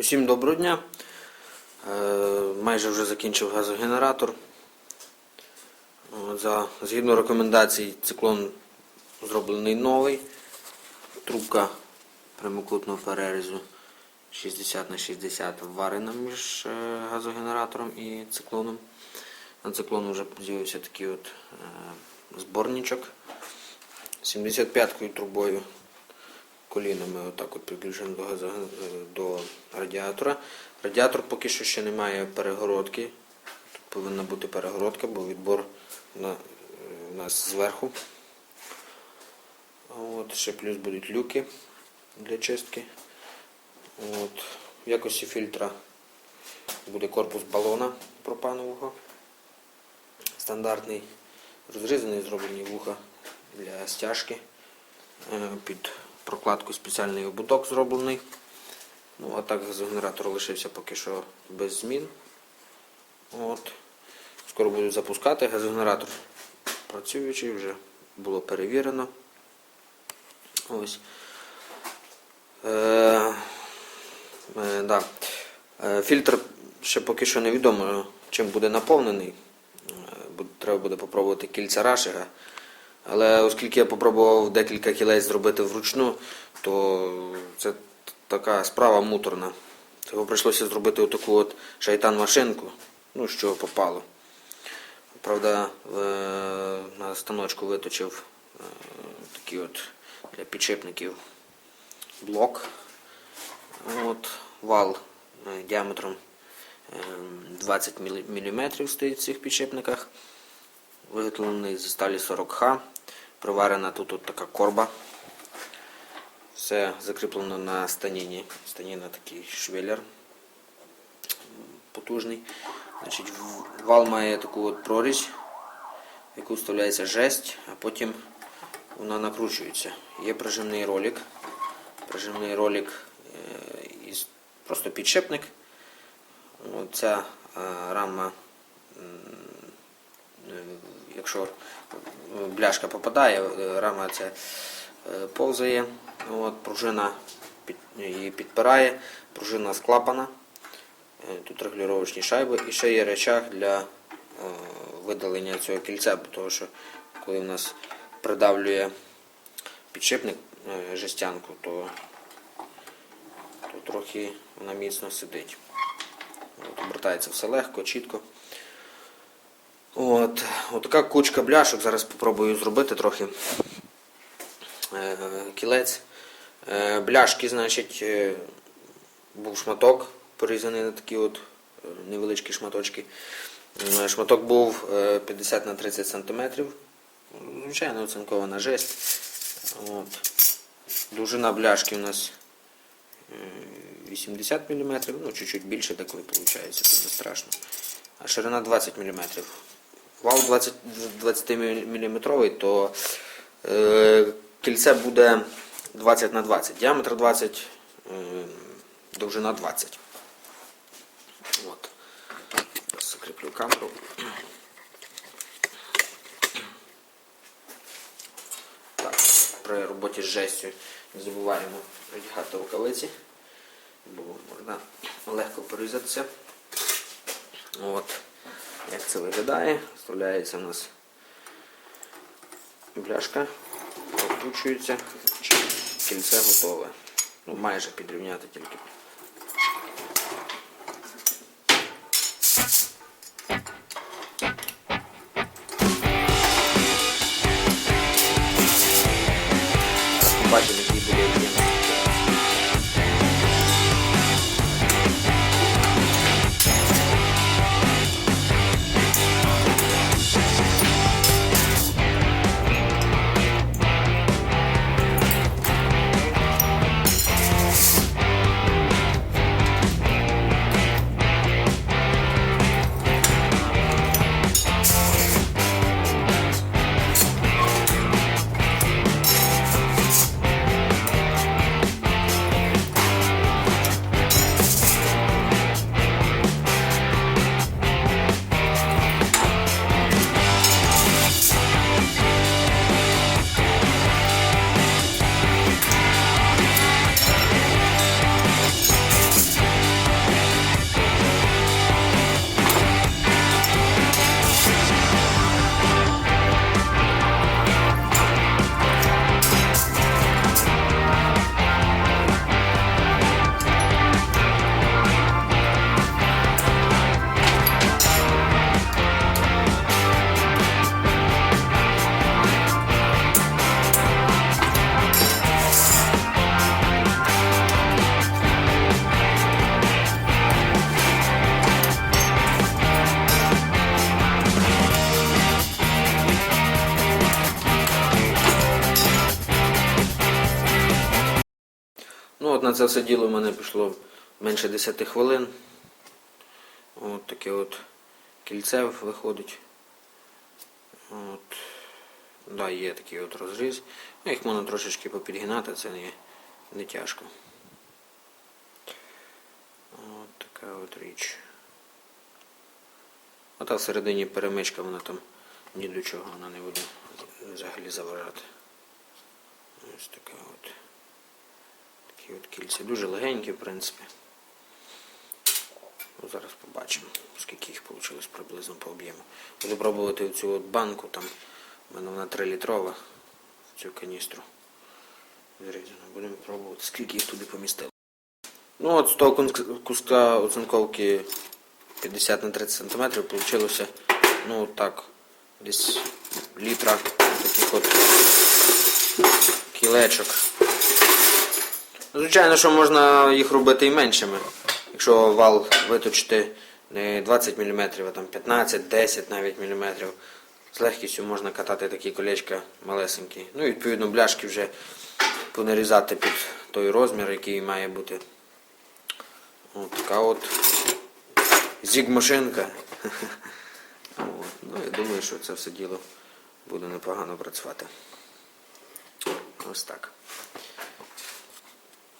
Усім доброго дня. Е, майже вже закінчив газогенератор. За, згідно рекомендацій, циклон зроблений новий. Трубка прямокутного перерізу 60 на 60 варена між е, газогенератором і циклоном. На циклону вже з'явився такий от е, зборничок 75-кою трубою колінами отак от підключено до, газо- е, до радіатора. Радіатор поки що ще не має перегородки. Тут повинна бути перегородка, бо відбор на, е, у нас зверху. От, ще плюс будуть люки для чистки. От, в якості фільтра буде корпус балона пропанового. Стандартний, розрізаний, зроблені вуха для стяжки. Е, Під прокладку спеціальний ободок зроблений. Ну, а так газогенератор лишився поки що без змін. От. Скоро буду запускати. Газогенератор працюючий, вже було перевірено. Ось. Е, е, да. Е, Фільтр ще поки що невідомо, чим буде наповнений. Е, Треба буде попробувати кільця рашига. Але оскільки я попробував декілька кілець зробити вручну, то це така справа муторна. Того прийшлося зробити отаку от шайтан-машинку, ну, чого попало. Правда, е, на станочку виточив е, такий от для підшипників блок. От, вал е, діаметром е, 20 мм стоїть в цих підшипниках. Виготовлений зі сталі 40Х. Проварена тут от така корба. Все закріплено на станіні. Станіна такий швеллер потужний. Значить, вал має таку от прорізь, в яку вставляється жесть, а потім вона накручується. Є прижимний ролик. Прижимний ролик е, із просто підшипник. Ця рама м, Е, якщо бляшка попадає, е, рама ця е, повзає, от, пружина її підпирає, пружина склапана, Е, тут регулювачні шайби і ще є речах для е, видалення цього кільця, бо що коли в нас придавлює підшипник жестянку, то, то трохи вона міцно сидить. От, обертається все легко, чітко. От, от така кучка бляшок. Зараз спробую зробити трохи е, кілець. Е, бляшки, значить, е, був шматок порізаний на такі от е, невеличкі шматочки. Е, Шматок був е, 50 на 30 см. Звичайно, оцинкована жесть. От. Довжина бляшки у нас е, 80 мм, ну чуть-чуть більше деколи виходить, це не страшно. А ширина 20 мм. Вал 20, 20 мм, то е, кільце буде 20 на 20. Діаметр 20, е, довжина 20. От. Закріплю камеру. Так, при роботі з жестю не забуваємо одягати рукавиці, бо можна легко порізатися. От. Як це виглядає? Вставляється у нас бляшка, прокручується, кільце готове. Ну, майже підрівняти тільки. На це все діло в мене пішло менше 10 хвилин. От таке от кільце виходить. От. Да, є такий от розріз. Ну, Їх можна трошечки попідгинати, це не, не тяжко. От така от річ. Та всередині перемичка, вона там ні до чого вона не буде взагалі заважати. Ось така от. Такі от кільця. Дуже легенькі, в принципі. Ну, Зараз побачимо, скільки їх вийшло приблизно по об'єму. Буду пробувати цю от банку, там в мене вона 3 літрова, цю каністру зрізану. Будемо пробувати, скільки їх туди помістили. Ну от з того куска оцинковки 50 на 30 см вийшло, ну так, десь літра таких от кілечок. Звичайно, що можна їх робити і меншими. Якщо вал виточити не 20 мм, а там 15, 10 навіть мм. З легкістю можна катати такі колечка малесенькі. Ну і відповідно бляшки вже понарізати під той розмір, який має бути. От така от зігмашинка. Ну, я думаю, що це все діло буде непогано працювати. Ось так.